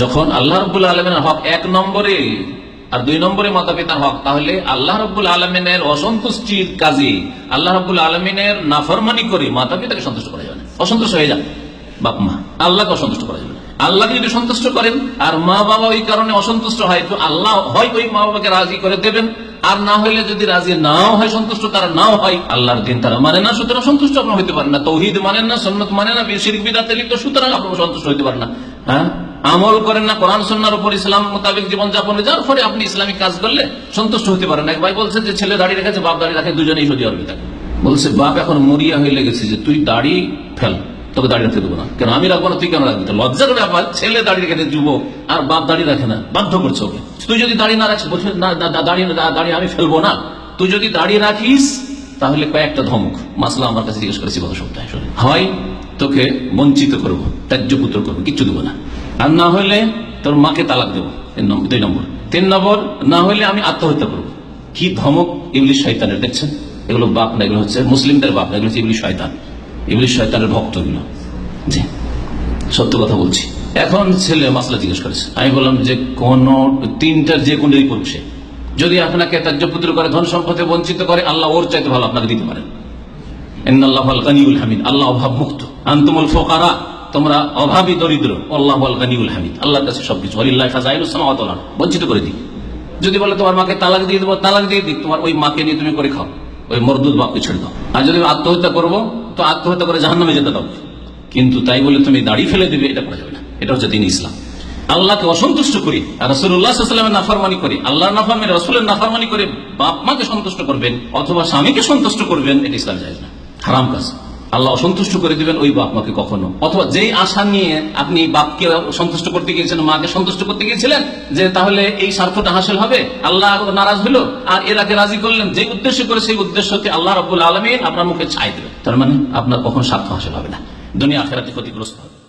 যখন আল্লাহ রবুল আলমের হক এক নম্বরে আর দুই নম্বরে মাতা পিতার হক, তাহলে আল্লাহ রব্বুল আলমিনের অসন্তুষ্টির কাজে আল্লাহ রব্বুল আলমিনের নাফরমানি করে মাতা পিতাকে সন্তুষ্ট করা যাবে অসন্তুষ্ট হয়ে যান। বাপ মা, আল্লাহকে অসন্তুষ্ট করা যাবে না। আল্লাহকে যদি সন্তুষ্ট করেন, আর মা বাবা ওই কারণে অসন্তুষ্ট হয়, তো আল্লাহ হয় ওই মা বাবাকে রাজি করে দেবেন। আর না হইলে যদি রাজি নাও হয়, সন্তুষ্ট তারা নাও হয়, আল্লাহর দিন তারা মানে না, সুতরাং সন্তুষ্ট আপনার হইতে পারেন না। তৌহিদ মানেন না সন্ন্যত মানে না, শিরিক, বিদাতে লিপ্ত সুতরাং আপনার সন্তুষ্ট হইতে পারেন না। হ্যাঁ? আমল করেন না, কোরআন সন্ন্যার উপর ইসলাম মোতাবেক জীবন যাপন যার ফলে আপনি ইসলামিক কাজ করলে সন্তুষ্ট হতে পারেন এক ভাই বলছে যে, ছেলে দাঁড়িয়ে রেখেছে, বাপ দাঁড়িয়ে রাখে, দুজনেই সৌদি আরবে থাকে। বলছে, বাপ এখন মরিয়া হয়ে লেগেছে যে, তুই দাড়ি ফেল, তোকে দাঁড়িয়ে রাখতে দেবো না। কেন, আমি রাখব না, তুই কেন রাখবি? লজ্জার ব্যাপার, ছেলে দাঁড়িয়ে রেখে যুবক, আর বাপ দাঁড়িয়ে রাখে না, বাধ্য করছে ওকে। তুই যদি দাঁড়িয়ে না রাখিস, বলছে দাঁড়িয়ে দাঁড়িয়ে আমি ফেলব না। তুই যদি দাঁড়িয়ে রাখিস, তাহলে কয়েকটা ধমক। মাসলা আমার কাছে জিজ্ঞেস করেছি, গত সপ্তাহে। হয় তোকে বঞ্চিত করব, ত্যায্য পুত্র করব, কিচ্ছু দেবো না। আর না হলে তোর মাকে তালাক দেবো দুই নম্বর। তিন নম্বর, না হলে আমি আত্মহত্যা করব। কি ধমক ইংলিশ শয়তানের, দেখছেন? এগুলো বাপ না, এগুলো হচ্ছে মুসলিমদের বাপ না, এগুলো হচ্ছে ইংলিশ শয়তান। ইংলিশ শয়তানের ভক্ত এগুলো। জি, সত্য কথা বলছি। এখন ছেলে মাসলা জিজ্ঞেস করেছে। আমি বললাম যে কোন তিনটার যে কোন করুক সে যদি আপনাকে তাজ্যপুত্র করে, ধন সম্পদে বঞ্চিত করে, আল্লাহ ওর চাইতে ভালো আপনাকে দিতে পারেন। যদি বলে তোমার মাকে তালাক দিয়ে দেবো, তালাক দিয়ে তোমার ওই মাকে নিয়ে তুমি করে খাও। ওই মরদুদ বাপকে ছেড়ে দাও। আর যদি আত্মহত্যা করব, তো আত্মহত্যা করে জাহান্নামে যেতে দাও। কিন্তু তাই বলে তুমি দাড়ি ফেলে দিবে, এটা করা যাবে না। এটা হচ্ছে দিন ইসলাম। আল্লাহকে অসন্তুষ্ট করি রসুল্লাহামের নাফারমানি করি। আল্লাহর নাফরমানি, রসুলের নাফারমানি করে বাপ মাকে সন্তুষ্ট করবেন, অথবা স্বামীকে সন্তুষ্ট করবেন, এটা ইসলাম যায় না। হারাম কাজ। আল্লাহ অসন্তুষ্ট করে দিবেন ওই বাপ মাকে কখনো। অথবা যেই আশা নিয়ে আপনি বাপকে সন্তুষ্ট করতে গিয়েছেন, মাকে সন্তুষ্ট করতে গিয়েছিলেন, যে তাহলে এই স্বার্থটা হাসিল হবে, আল্লাহ নারাজ হলো, আর এরাকে রাজি করলেন, যে উদ্দেশ্য করে সেই উদ্দেশ্যকে আল্লাহ রবুল আলমিন আপনার মুখে ছাই দেবে তার মানে আপনার কখনো স্বার্থ হাসিল হবে না। দুনিয়া আখেরাতে ক্ষতিগ্রস্ত হবে।